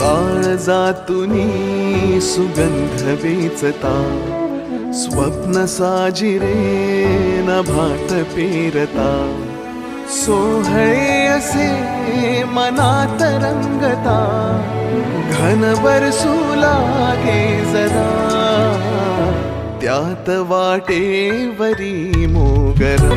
काळजातुनी सुगंध वेचता स्वप्न साजिरे भाट पेरता. सोहळे असे मनात रंगता घन बरसू लागे जरा. त्यात वाटेवरी मोगरा.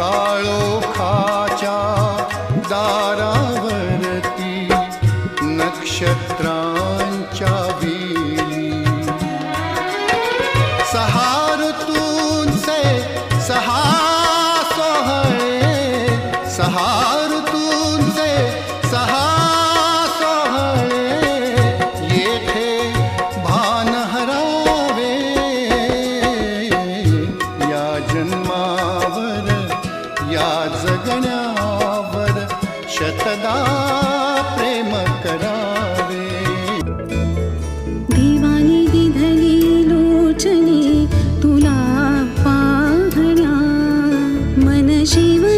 Carlo शतदा प्रेम करावे। देवानी दिधली लोचनी तुला पाहण्या मन जीव